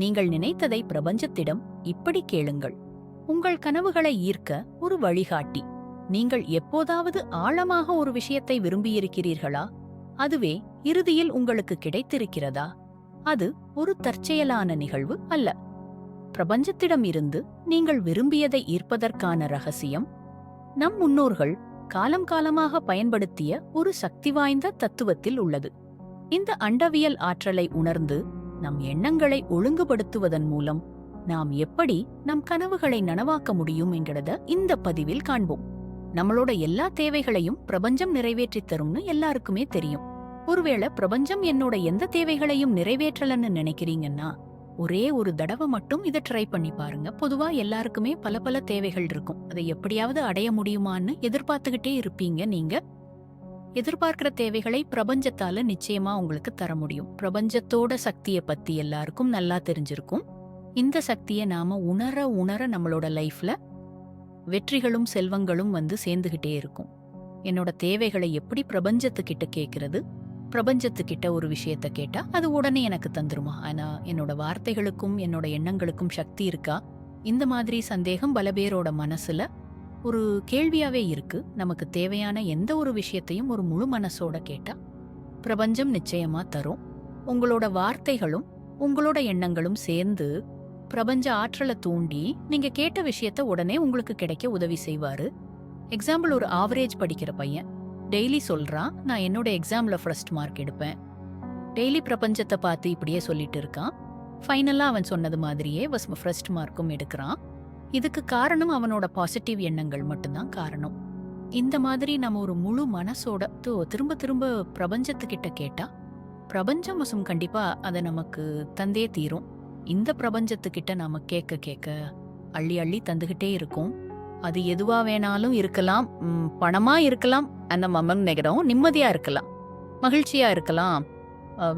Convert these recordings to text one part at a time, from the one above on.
நீங்கள் நினைத்ததை பிரபஞ்சத்திடம் இப்படி கேளுங்கள். உங்கள் கனவுகளை ஈர்க்க ஒரு வழிகாட்டி. நீங்கள் எப்போதாவது ஆழமாக ஒரு விஷயத்தை விரும்பியிருக்கிறீர்களா? அதுவே இறுதியில் உங்களுக்கு கிடைத்திருக்கிறதா? அது ஒரு தற்செயலான நிகழ்வு அல்ல. பிரபஞ்சத்திடம் இருந்து நீங்கள் விரும்பியதை ஈர்ப்பதற்கான ரகசியம் நம் முன்னோர்கள் காலம் காலமாக பயன்படுத்திய ஒரு சக்தி வாய்ந்த தத்துவத்தில் உள்ளது. இந்த அண்டவியல் ஆற்றலை உணர்ந்து நம் எண்ணங்களை ஒழுங்குபடுத்துவதன் மூலம் நாம் எப்படி நம் கனவுகளை நனவாக்க முடியும் என்கிறத இந்த பதிவில் காண்போம். நம்மளோட எல்லா தேவைகளையும் பிரபஞ்சம் நிறைவேற்றித் தரும்னு எல்லாருக்குமே தெரியும். ஒருவேளை பிரபஞ்சம் என்னோட எந்த தேவைகளையும் நிறைவேற்றலன்னு நினைக்கிறீங்கன்னா ஒரே ஒரு தடவை மட்டும் இதை ட்ரை பண்ணி பாருங்க. பொதுவா எல்லாருக்குமே பல பல தேவைகள் இருக்கும். அதை எப்படியாவது அடைய முடியுமான்னு எதிர்பார்த்துக்கிட்டே இருப்பீங்க நீங்க. எதிர்பார்க்கிற தேவைகளை பிரபஞ்சத்தால நிச்சயமா உங்களுக்கு தர முடியும். பிரபஞ்சத்தோட சக்தியை பத்தி எல்லாருக்கும் நல்லா தெரிஞ்சிருக்கும். இந்த சக்தியை நாம உணர உணர நம்மளோட லைஃப்ல வெற்றிகளும் செல்வங்களும் வந்து சேர்ந்துகிட்டே இருக்கும். என்னோட தேவைகளை எப்படி பிரபஞ்சத்துக்கிட்ட கேட்கறது பிரபஞ்சத்துக்கிட்ட ஒரு விஷயத்த கேட்டா அது உடனே எனக்கு தந்துருமா? ஆனா என்னோட வார்த்தைகளுக்கும் என்னோட எண்ணங்களுக்கும் சக்தி இருக்கா? இந்த மாதிரி சந்தேகம் பல பேரோட மனசுல ஒரு கேள்வியாவே இருக்கு. நமக்கு தேவையான எந்த ஒரு விஷயத்தையும் ஒரு முழு மனசோட கேட்டா பிரபஞ்சம் நிச்சயமா தரும். உங்களோட வார்த்தைகளும் உங்களோட எண்ணங்களும் சேர்ந்து பிரபஞ்ச ஆற்றலை தூண்டி நீங்க கேட்ட விஷயத்த உடனே உங்களுக்கு கிடைக்க உதவி செய்வாரு. எக்ஸாம்பிள் ஒரு ஆவரேஜ் படிக்கிற பையன். டெய்லி சொல்றான் நான் என்னோட எக்ஸாம்ல ஃபர்ஸ்ட் மார்க் எடுப்பேன். டெய்லி பிரபஞ்சத்தை பார்த்து இப்படியே சொல்லிட்டு இருக்கான். ஃபைனலாக அவன் சொன்னது மாதிரியே ஃபர்ஸ்ட் மார்க்கும் எடுக்கிறான். இதுக்கு காரணம் அவனோட பாசிட்டிவ் எண்ணங்கள் மட்டும்தான் காரணம். இந்த மாதிரி நம்ம ஒரு முழு மனசோட திரும்ப திரும்ப பிரபஞ்சத்துக்கிட்ட கேட்டா பிரபஞ்சம் வசம் கண்டிப்பா அதை நமக்கு தந்தே தீரும். இந்த பிரபஞ்சத்துக்கிட்ட நாம கேட்க கேட்க அள்ளி அள்ளி தந்துகிட்டே இருக்கும். அது எதுவா வேணாலும் இருக்கலாம் பணமா இருக்கலாம் அந்த மமன் நெகரம் நிம்மதியா இருக்கலாம் மகிழ்ச்சியா இருக்கலாம்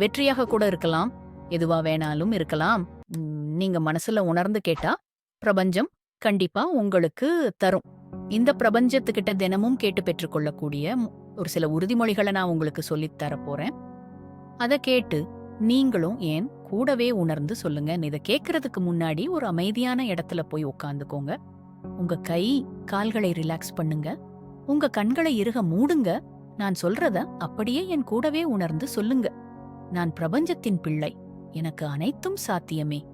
வெற்றியாக கூட இருக்கலாம் எதுவா வேணாலும் இருக்கலாம். நீங்க மனசுல உணர்ந்து கேட்டா பிரபஞ்சம் கண்டிப்பா உங்களுக்கு தரும். இந்த பிரபஞ்சத்துக்கிட்ட தினமும் கேட்டு பெற்றுக்கொள்ளக்கூடிய ஒரு சில உறுதிமொழிகளை நான் உங்களுக்கு சொல்லித் தரப் போறேன். அதை கேட்டு நீங்களும் ஏன் கூடவே உணர்ந்து சொல்லுங்க. இதை கேட்கறதுக்கு முன்னாடி ஒரு அமைதியான இடத்துல போய் உட்காந்துக்கோங்க உங்க கை கால்களை ரிலாக்ஸ் பண்ணுங்க. உங்க கண்களை இறுக மூடுங்க. நான் சொல்றத அப்படியே என் கூடவே உணர்ந்து சொல்லுங்க. நான் பிரபஞ்சத்தின் பிள்ளை. எனக்கு அனைத்தும் சாத்தியமே.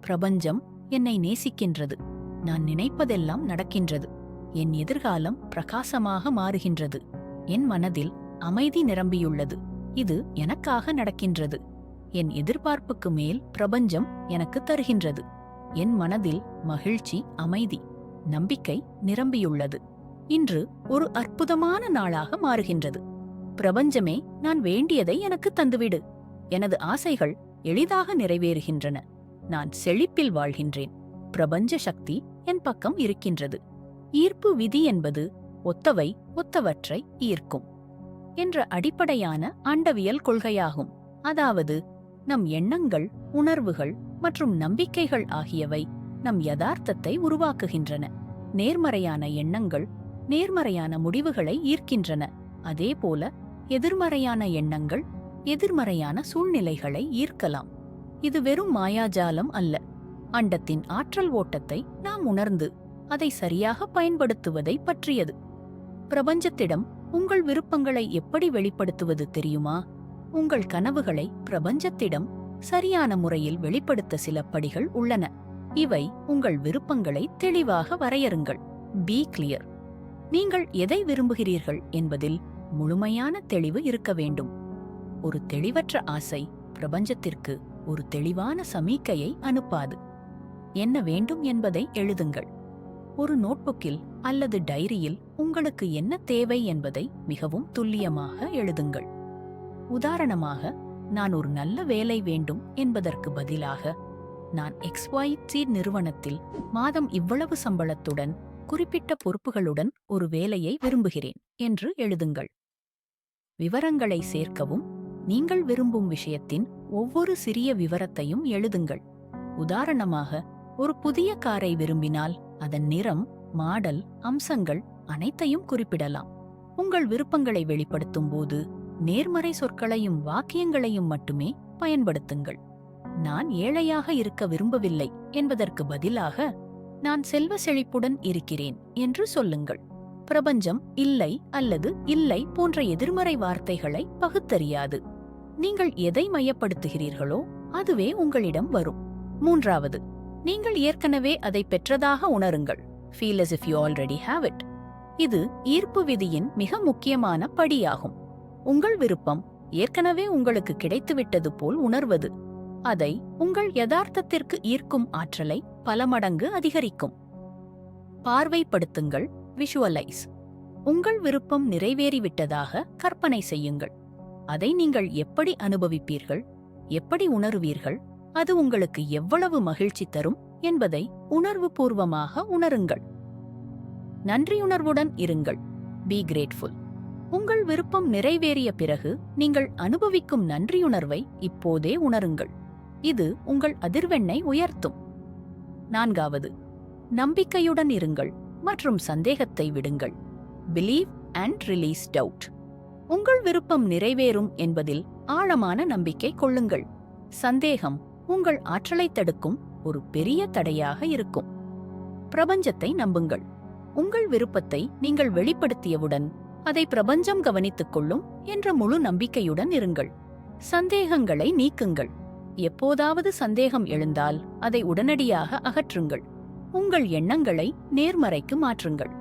பிரபஞ்சம் என்னை நேசிக்கின்றது. நான் நினைப்பதெல்லாம் நடக்கின்றது. என் எதிர்காலம் பிரகாசமாக மாறுகின்றது. என் மனதில் அமைதி நிரம்பியுள்ளது. இது எனக்காக நடக்கின்றது. என் எதிர்பார்ப்புக்கு மேல் பிரபஞ்சம் எனக்கு தருகின்றது. என் மனதில் மகிழ்ச்சி அமைதி நம்பிக்கை நிரம்பியுள்ளது. இன்று ஒரு அற்புதமான நாளாக மாறுகின்றது. பிரபஞ்சமே நான் வேண்டியதை எனக்கு தந்துவிடு. எனது ஆசைகள் எளிதாக நிறைவேறுகின்றன. நான் செழிப்பில் வாழ்கின்றேன். பிரபஞ்ச சக்தி என் பக்கம் இருக்கின்றது. ஈர்ப்பு விதி என்பது ஒத்தவை ஒத்தவற்றை ஈர்க்கும் என்ற அடிப்படையான அண்டவியல் கொள்கையாகும். அதாவது நம் எண்ணங்கள் உணர்வுகள் மற்றும் நம்பிக்கைகள் ஆகியவை நம் யதார்த்தத்தை உருவாக்குகின்றன. நேர்மறையான எண்ணங்கள் நேர்மறையான முடிவுகளை ஈர்க்கின்றன. அதேபோல எதிர்மறையான எண்ணங்கள் எதிர்மறையான சூழ்நிலைகளை ஈர்க்கலாம். இது வெறும் மாயாஜாலம் அல்ல. அண்டத்தின் ஆற்றல் ஓட்டத்தை நாம் உணர்ந்து அதை சரியாக பயன்படுத்துவதை பற்றியது. பிரபஞ்சத்திடம் உங்கள் விருப்பங்களை எப்படி வெளிப்படுத்துவது தெரியுமா? உங்கள் கனவுகளை பிரபஞ்சத்திடம் சரியான முறையில் வெளிப்படுத்த சில படிகள் உள்ளன. இவை உங்கள் விருப்பங்களை தெளிவாக வரையறுங்கள். B clear. நீங்கள் எதை விரும்புகிறீர்கள் என்பதில் முழுமையான தெளிவு இருக்க வேண்டும். ஒரு தெளிவற்ற ஆசை பிரபஞ்சத்திற்கு ஒரு தெளிவான சமீக்கையை அனுப்பாது. என்ன வேண்டும் என்பதை எழுதுங்கள். ஒரு நோட்புக்கில் அல்லது டைரியில் உங்களுக்கு என்ன தேவை என்பதை மிகவும் துல்லியமாக எழுதுங்கள். உதாரணமாக நான் ஒரு நல்ல வேலை வேண்டும் என்பதற்கு பதிலாக நான் XYZ நிறுவனத்தில் மாதம் இவ்வளவு சம்பளத்துடன் குறிப்பிட்ட பொறுப்புகளுடன் ஒரு வேலையை விரும்புகிறேன் என்று எழுதுங்கள். விவரங்களை சேர்க்கவும் நீங்கள் விரும்பும் விஷயத்தின் ஒவ்வொரு சிறிய விவரத்தையும் எழுதுங்கள். உதாரணமாக ஒரு புதிய காரை விரும்பினால் அதன் நிறம் மாடல் அம்சங்கள் அனைத்தையும் குறிப்பிடலாம். உங்கள் விருப்பங்களை வெளிப்படுத்தும் போது நேர்மறை சொற்களையும் வாக்கியங்களையும் மட்டுமே பயன்படுத்துங்கள். நான் ஏழையாக இருக்க விரும்பவில்லை என்பதற்கு பதிலாக நான் செல்வ செழிப்புடன் இருக்கிறேன் என்று சொல்லுங்கள். பிரபஞ்சம் இல்லை அல்லது இல்லை போன்ற எதிர்மறை வார்த்தைகளை பகுத்தறியாது. நீங்கள் எதை மையப்படுத்துகிறீர்களோ அதுவே உங்களிடம் வரும். மூன்றாவது நீங்கள் ஏற்கனவே அதை பெற்றதாக உணருங்கள். Feel as if you already have it. இது ஈர்ப்பு விதியின் மிக முக்கியமான படியாகும். உங்கள் விருப்பம் ஏற்கனவே உங்களுக்கு கிடைத்துவிட்டது போல் உணர்வது. அதை உங்கள் யதார்த்தத்திற்கு ஈர்க்கும் ஆற்றலை பல மடங்கு அதிகரிக்கும். பார்வைப்படுத்துங்கள். விஷுவலைஸ் உங்கள் விருப்பம் நிறைவேறிவிட்டதாக கற்பனை செய்யுங்கள். அதை நீங்கள் எப்படி அனுபவிப்பீர்கள்? எப்படி உணருவீர்கள்? அது உங்களுக்கு எவ்வளவு மகிழ்ச்சி தரும் என்பதை உணர்வுபூர்வமாக உணருங்கள். நன்றியுணர்வுடன் இருங்கள். பி கிரேட்ஃபுல் உங்கள் விருப்பம் நிறைவேறிய பிறகு நீங்கள் அனுபவிக்கும் நன்றியுணர்வை இப்போதே உணருங்கள். இது உங்கள் அதிர்வெண்ணை உயர்த்தும். நான்காவது. நம்பிக்கையுடன் இருங்கள் மற்றும் சந்தேகத்தை விடுங்கள். பிலீவ் அண்ட் ரிலீஸ் டவுட் உங்கள் விருப்பம் நிறைவேறும் என்பதில் ஆழமான நம்பிக்கை கொள்ளுங்கள். சந்தேகம் உங்கள் ஆற்றலை தடுக்கும் ஒரு பெரிய தடையாக இருக்கும். பிரபஞ்சத்தை நம்புங்கள். உங்கள் விருப்பத்தை நீங்கள் வெளிப்படுத்தியவுடன் அதை பிரபஞ்சம் கவனித்துக் கொள்ளும் என்ற முழு நம்பிக்கையுடன் இருங்கள். சந்தேகங்களை நீக்குங்கள். எப்போதாவது சந்தேகம் எழுந்தால் அதை உடனடியாக அகற்றுங்கள். உங்கள் எண்ணங்களை நேர்மறைக்கு மாற்றுங்கள்.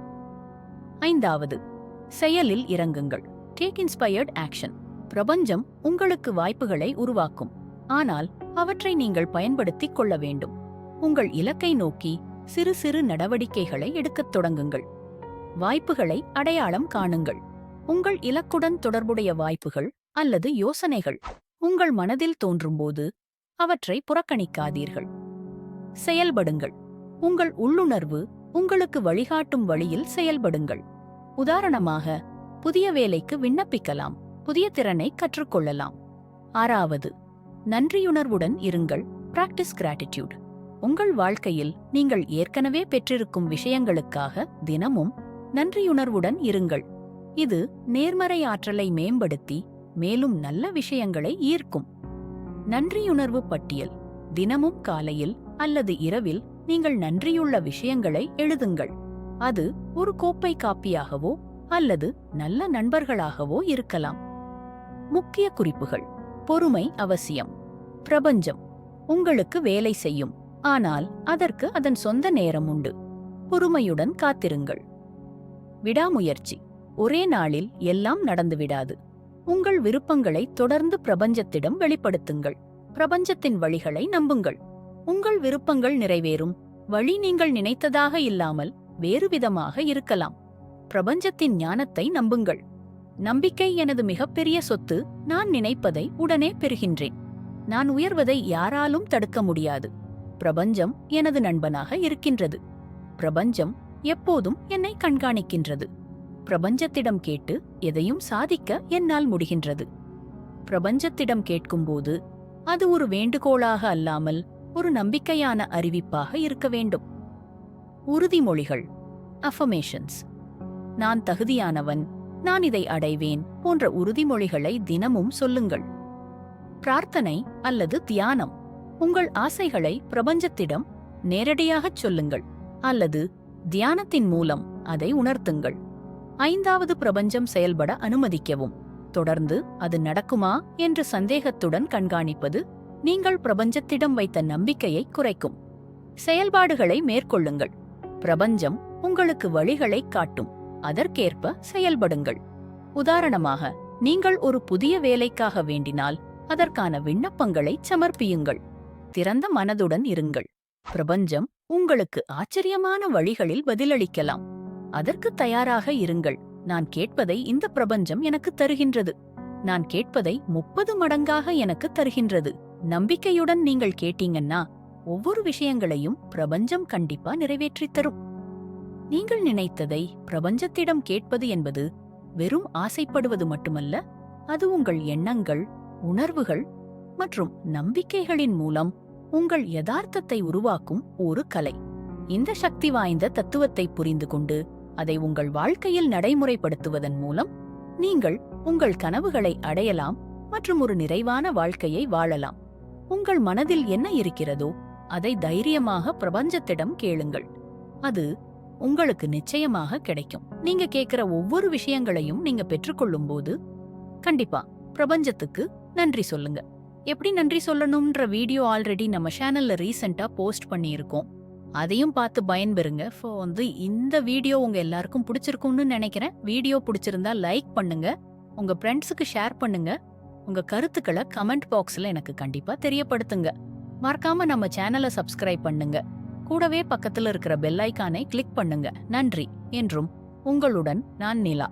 ஐந்தாவது செயலில் இறங்குங்கள். டேக் இன்ஸ்பயர்ட் ஆக்ஷன் பிரபஞ்சம் உங்களுக்கு வாய்ப்புகளை உருவாக்கும். ஆனால் அவற்றை நீங்கள் பயன்படுத்திக் கொள்ள வேண்டும். உங்கள் இலக்கை நோக்கி சிறு சிறு நடவடிக்கைகளை எடுக்கத் தொடங்குங்கள். வாய்ப்புகளை அடையாளம் காணுங்கள். உங்கள் இலக்குடன் தொடர்புடைய வாய்ப்புகள் அல்லது யோசனைகள் உங்கள் மனதில் தோன்றும்போது அவற்றை புறக்கணிக்காதீர்கள். செயல்படுங்கள். உங்கள் உள்ளுணர்வு உங்களுக்கு வழிகாட்டும் வழியில் செயல்படுங்கள். உதாரணமாக புதிய வேலைக்கு விண்ணப்பிக்கலாம். புதிய திறனை கற்றுக்கொள்ளலாம். ஆறாவது நன்றியுணர்வுடன் இருங்கள். பிராக்டிஸ் கிராட்டிடியூட் உங்கள் வாழ்க்கையில் நீங்கள் ஏற்கனவே பெற்றிருக்கும் விஷயங்களுக்காக தினமும் நன்றியுணர்வுடன் இருங்கள். இது நேர்மறை ஆற்றலை மேம்படுத்தி மேலும் நல்ல விஷயங்களை ஈர்க்கும். நன்றியுணர்வு பட்டியல். தினமும் காலையில் அல்லது இரவில் நீங்கள் நன்றியுள்ள விஷயங்களை எழுதுங்கள். அது ஒரு கோப்பை காப்பியாகவோ அல்லது நல்ல நண்பர்களாகவோ இருக்கலாம். முக்கிய குறிப்புகள். பொறுமை அவசியம். பிரபஞ்சம் உங்களுக்கு வேலை செய்யும். ஆனால் அதற்கு அதன் சொந்த நேரம் உண்டு. பொறுமையுடன் காத்திருங்கள். விடாமுயற்சி. ஒரே நாளில் எல்லாம் நடந்துவிடாது உங்கள் விருப்பங்களை தொடர்ந்து பிரபஞ்சத்திடம் வெளிப்படுத்துங்கள். பிரபஞ்சத்தின் வழிகளை நம்புங்கள். உங்கள் விருப்பங்கள் நிறைவேறும். வழி நீங்கள் நினைத்ததாக இல்லாமல் வேறுவிதமாக இருக்கலாம். பிரபஞ்சத்தின் ஞானத்தை நம்புங்கள். நம்பிக்கை எனது மிகப்பெரிய சொத்து. நான் நினைப்பதை உடனே பெறுகின்றேன். நான் உயர்வதை யாராலும் தடுக்க முடியாது. பிரபஞ்சம் எனது நண்பனாக இருக்கின்றது. பிரபஞ்சம் எப்போதும் என்னை கண்காணிக்கின்றது. பிரபஞ்சத்திடம் கேட்டு எதையும் சாதிக்க என்னால் முடிகின்றது. பிரபஞ்சத்திடம் கேட்கும்போது அது ஒரு வேண்டுகோளாக அல்லாமல் ஒரு நம்பிக்கையான அறிவிப்பாக இருக்க வேண்டும். உறுதிமொழிகள். அஃபமேஷன்ஸ் நான் தகுதியானவன். நான் இதை அடைவேன் போன்ற உறுதிமொழிகளை தினமும் சொல்லுங்கள். பிரார்த்தனை அல்லது தியானம். உங்கள் ஆசைகளை பிரபஞ்சத்திடம் நேரடியாகச் சொல்லுங்கள். அல்லது தியானத்தின் மூலம் அதை உணர்த்துங்கள். ஐந்தாவது பிரபஞ்சம் செயல்பட அனுமதிக்கவும். தொடர்ந்து அது நடக்குமா என்று சந்தேகத்துடன் கண்காணிப்பது நீங்கள் பிரபஞ்சத்திடம் வைத்த நம்பிக்கையை குறைக்கும். செயல்பாடுகளை மேற்கொள்ளுங்கள். பிரபஞ்சம் உங்களுக்கு வழிகளை காட்டும். அதற்கேற்ப செயல்படுங்கள். உதாரணமாக நீங்கள் ஒரு புதிய வேலைக்காக வேண்டினால் அதற்கான விண்ணப்பங்களை சமர்ப்பியுங்கள். திறந்த மனதுடன் இருங்கள். பிரபஞ்சம் உங்களுக்கு ஆச்சரியமான வழிகளில் பதிலளிக்கலாம். அதற்கு தயாராக இருங்கள். நான் கேட்பதை இந்த பிரபஞ்சம் எனக்கு தருகின்றது. நான் கேட்பதை முப்பது மடங்காக எனக்கு தருகின்றது. நம்பிக்கையுடன் நீங்கள் கேட்டீங்கன்னா ஒவ்வொரு விஷயங்களையும் பிரபஞ்சம் கண்டிப்பா நிறைவேற்றித் தரும். நீங்கள் நினைத்ததை பிரபஞ்சத்திடம் கேட்பது என்பது வெறும் ஆசைப்படுவது மட்டுமல்ல அது உங்கள் எண்ணங்கள் உணர்வுகள் மற்றும் நம்பிக்கைகளின் மூலம் உங்கள் யதார்த்தத்தை உருவாக்கும் ஒரு கலை. இந்த சக்தி வாய்ந்த தத்துவத்தை புரிந்து கொண்டு அதை உங்கள் வாழ்க்கையில் நடைமுறைப்படுத்துவதன் மூலம் நீங்கள் உங்கள் கனவுகளை அடையலாம் மற்றும் ஒரு நிறைவான வாழ்க்கையை வாழலாம். உங்கள் மனதில் என்ன இருக்கிறதோ அதை தைரியமாக பிரபஞ்சத்திடம் கேளுங்கள். அது உங்களுக்கு நிச்சயமாக கிடைக்கும். நீங்க கேக்குற ஒவ்வொரு விஷயங்களையும் நீங்க பெற்றுக்கொள்ளும் போது கண்டிப்பா பிரபஞ்சத்துக்கு நன்றி சொல்லுங்க. எப்படி நன்றி சொல்லணும்ன்ற வீடியோ ஆல்ரெடி நம்ம சேனல்ல ரீசெண்டா போஸ்ட் பண்ணியிருக்கோம். அதையும் பார்த்து பயன்பெறுங்க. ஸோ வந்து இந்த வீடியோ உங்க எல்லாருக்கும் பிடிச்சிருக்கும்னு நினைக்கிறேன். வீடியோ பிடிச்சிருந்தா லைக் பண்ணுங்க. உங்க ஃப்ரெண்ட்ஸுக்கு ஷேர் பண்ணுங்க. உங்க கருத்துக்களை கமெண்ட் பாக்ஸ்ல எனக்கு கண்டிப்பா தெரியப்படுத்துங்க. மறக்காம நம்ம சேனலை சப்ஸ்கிரைப் பண்ணுங்க. கூடவே பக்கத்துல இருக்கிற பெல் ஐக்கானை கிளிக் பண்ணுங்க. நன்றி. என்றும் உங்களுடன் நான் நிலா.